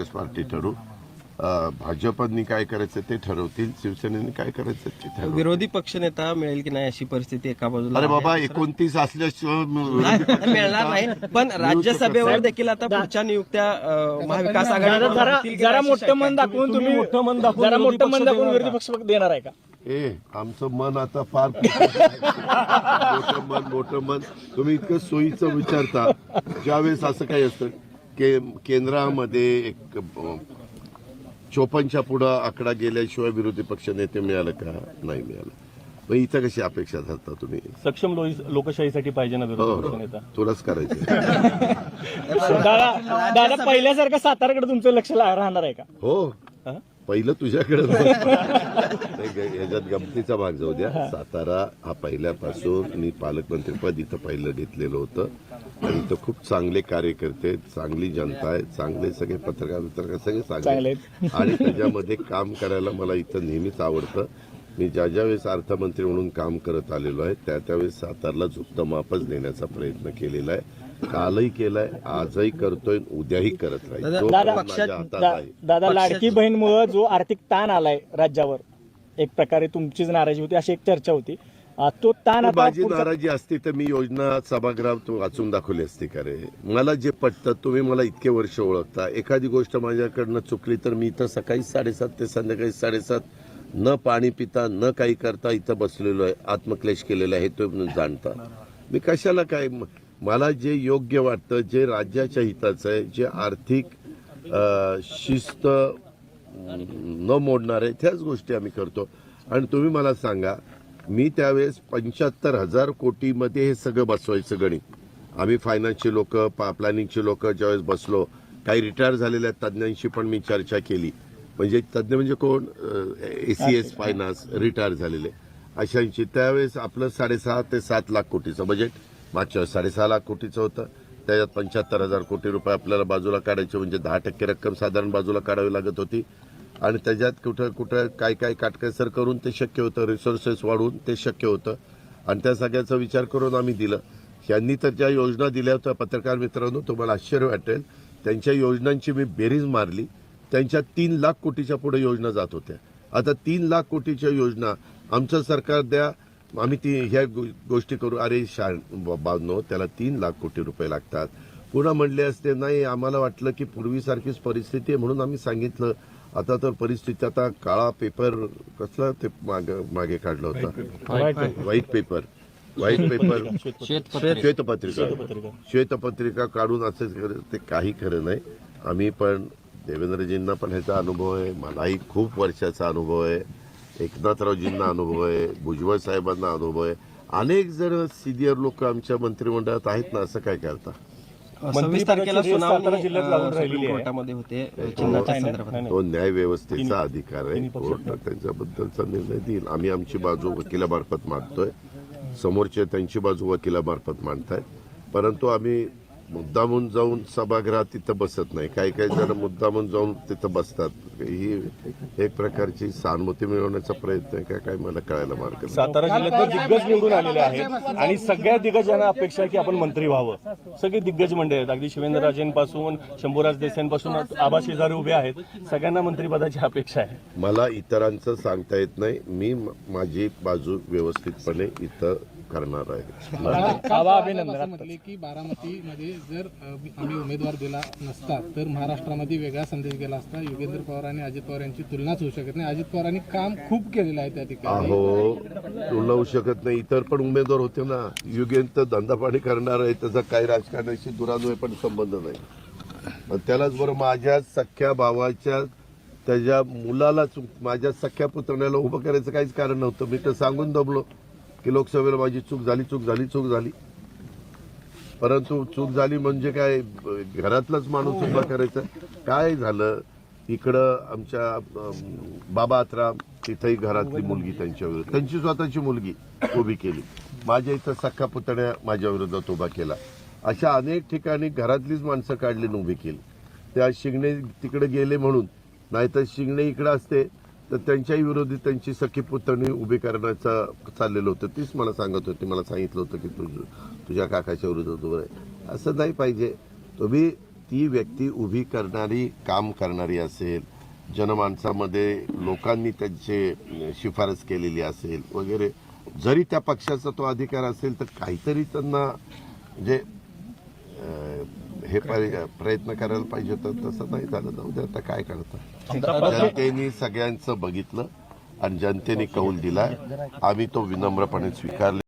Congress party ठरवू अं, भाजपनी काय करायचं ते ठरवतील शिवसेनेने काय करायचं ते ठरवतील. विरोधी पक्षनेता मिळेल की नाही अशी परिस्थिती एका बाजूला अरे. बाबा एकोणतीस असल्याशिवाय मिळणार नाही. पण राज्यसभेवर देखील आता पुढच्या नियुक्त्या महाविकास आघाडी जरा जरा मोठं मन दाखवून तुम्ही मोठं मन दाखवून जरा मोठं मन दाखवून विरोधी पक्ष देणार आहे का? ए आमचं मन आता फार मोठं मन मोठं मन. तुम्ही इतकं सोयीचं विचारता ज्यावेळेस असं काही असतं. के केंद्रामध्ये एक चोपनच्या पुढं आकडा गेल्याशिवाय विरोधी पक्ष नेते मिळालं का? नाही मिळालं. मग इथं कशी अपेक्षा धरता तुम्ही? सक्षम लो- लोकशाहीसाठी पाहिजे ना हो विरोधी पक्षनेता तुलाच करायचं दादा दादा पहिल्यासारखं साताराकडे तुमचं लक्ष राहणार आहे का? हो. हा? पहिलं तुझ्याकडे याच्यात गमतीचा भाग जाऊ द्या. सातारा हा पहिल्यापासून मी पालकमंत्रीपद इथं पहिलं घेतलेलं होतं. आणि इथं खूप चांगले कार्यकर्ते चांगली जनता आहे चांगले सगळे पत्रकार पत्रकार सगळे चांगले. आणि त्याच्यामध्ये काम करायला मला इथं नेहमीच आवडतं. मी ज्या ज्या वेळेस अर्थमंत्री म्हणून काम करत आलेलो आहे त्या त्यावेळेस सातारला झुकतं मापच देण्याचा प्रयत्न केलेला आहे. कालही केलाय आजही करतोय उद्याही करत राहील. दादा, लाडकी बहीणमुळं जो आर्थिक ताण आलाय राज्यावर एक प्रकारे तुमचीच नाराजी होती अशी एक चर्चा होती. तो ताण आता माझी पुढचा- नाराजी असती तर मी योजना सभागृहात तू वाचून दाखवली असती का रे मला जे पटतं तुम्ही मला इतके वर्ष ओळखता. एखादी गोष्ट माझ्याकडनं चुकली तर मी इथं सकाळी साडेसात ते संध्याकाळी साडेसात न पाणी पिता न काही करता इथं बसलेलो आहे. आत्मक्लेश केलेला आहे तुम्ही जाणता. मी कशाला काय म- मला जे योग्य वाटतं जे राज्याच्या हिताचं आहे जे आर्थिक अं, शिस्त न मोडणारे त्याच गोष्टी आम्ही करतो. आणि तुम्ही मला सांगा मी त्यावेळेस पंच्याहत्तर हजार कोटीमध्ये हे सगळं बसवायचं गणित. आम्ही फायनान्सचे लोक प्लॅनिंगचे लोक ज्यावेळेस बसलो काही रिटायर झालेल्या तज्ज्ञांशी पण मी चर्चा केली. म्हणजे तज्ज्ञ म्हणजे कोण? A C S finance retire झालेले. अशांची. त्यावेळेस आपलं साडेसहा ते सात लाख कोटीचं बजेट मागच्या वेळेस साडेसहा लाख कोटीचं होतं. त्याच्यात पंच्याहत्तर हजार कोटी रुपये आपल्याला बाजूला काढायचे म्हणजे दहा टक्के रक्कम साधारण बाजूला काढावी लागत होती. आणि त्याच्यात कुठं कुठं काय काय काटकसर करून ते शक्य होतं. रिसोर्सेस वाढवून ते शक्य होतं. आणि त्या सगळ्याचा विचार करून आम्ही दिलं. यांनी तर ज्या योजना दिल्या होत्या पत्रकार मित्रांनो तुम्हाला आश्चर्य वाटेल. त्यांच्या योजनांची मी बेरीज मारली. त्यांच्या तीन लाख कोटीच्या पुढे योजना जात होत्या. आता तीन लाख कोटीच्या योजना आमचं सरकार द्या. आम्ही ती ह्या गो- गोष्टी करू. अरे शा बाबनो त्याला तीन लाख कोटी रुपये लागतात. पुन्हा म्हणले असते नाही आम्हाला वाटलं की पूर्वीसारखीच परिस्थिती आहे म्हणून आम्ही सांगितलं. आता तर परिस्थिती आता काळा पेपर कसला ते मागे मागे काढलं होतं? व्हाईट पेपर व्हाईट पेपर श्वेतपत्रिका श्वेतपत्रिका काढून असं खरं ते काही खरं नाही. आम्ही पण देवेंद्रजींना पण ह्याचा अनुभव आहे. मलाही खूप वर्षाचा अनुभव आहे. एकनाथरावजींना अनुभव आहे. भुजबळ साहेबांना अनुभव आहे. अनेक जण सिनियर लोक आमच्या मंत्रिमंडळात आहेत ना असं काय करता? सव्वीस तारखेला सुनावणी सुप्रीम. कोर्टामध्ये होते चिन्हाच्या संदर्भात. तो न्याय व्यवस्थेचा अधिकार आहे. कोर्ट त्यांच्याबद्दलचा निर्णय देईल. आम्ही आमची बाजू वकिलामार्फत मांडतोय. समोरचे त्यांची बाजू वकिलामार्फत मांडतायत. परंतु आम्ही मुद्दामून जाऊन सभागृहात तिथं बसत नाही. काही काही जण मुद्दामून जाऊन तिथं बसतात. ही एक प्रकारची सहानुभूती मिळवण्याचा प्रयत्न आहे का काय मला कळायला मार्ग. सातारा जिल्ह्यात दिग्गज निवडून आलेले आहेत आणि सगळ्या दिग्गजांना अपेक्षा आहे की आपण मंत्री व्हावं. सगळे दिग्गज मंडळी आहेत. अगदी शिवेंद्रराजेंपासून शंभूराज देसाईंपासून आबा शेजारी उभे आहेत. सगळ्यांना मंत्रिपदाची अपेक्षा आहे. मला इतरांचं सांगता येत नाही. म- माझी बाजू व्यवस्थितपणे इथं करणार आहे. अभिनंदन म्हटले की बारामतीमध्ये जर आम्ही उमेदवार दिला नसता तर महाराष्ट्रामध्ये वेगळा संदेश गेला असता. योगेंद्र पवार आणि अजित पवार यांची तुलनाच होऊ शकत नाही. अजित पवारांनी काम खूप केलेलं आहे त्या ठिकाणी. अहो तुला होऊ शकत नाही. इतर पण उमेदवार होते ना. युगेंत धंदा पाणी करणार आहे. त्याचा काही राजकारणाशी दुरान्वय पण संबंध नाही. पण त्यालाच बरं माझ्या सख्या भावाच्या त्याच्या मुलालाच माझ्या सख्या पुतण्याला उभं करायचं काहीच कारण नव्हतं. मी तर सांगून दबलो की लोकसभेला माझी चूक झाली चूक झाली चूक झाली. परंतु चूक झाली म्हणजे काय घरातलाच माणूस उभा करायचा. काय झालं? इकडं आमच्या बाबा आत्राम तिथंही घरातली मुलगी त्यांच्या विरोधात त्यांची स्वतःची मुलगी उभी केली. माझ्या इथं सख्खा पुतण्या माझ्या विरोधात उभा केला. अशा अनेक ठिकाणी घरातलीच माणसं काढली उभी केली. त्या शिंगणे तिकडे गेले म्हणून नाहीतर शिंगणे इकडे असते तर त्यांच्याही विरोधी त्यांची सखी पुतणी उभी करण्याचं चाललेलं होतं. तीच मला सांगत होती. मला सांगितलं होतं की तुझ तुझ्या काकाच्या विरोधात उभं आहे असं नाही पाहिजे. तुम्ही ती व्यक्ती उभी करणारी काम करणारी असेल जनमानसामध्ये लोकांनी त्यांचे शिफारस केलेली असेल वगैरे जरी त्या पक्षाचा तो अधिकार असेल तर काहीतरी त्यांना म्हणजे हे पर्य- प्रयत्न करायला पाहिजे तर तसं नाही झालं. जाऊ दे आता काय करता? जनतेने सगळ्यांचं बघितलं आणि जनतेने कौल दिलाय आम्ही तो विनम्रपणे स्वीकारले.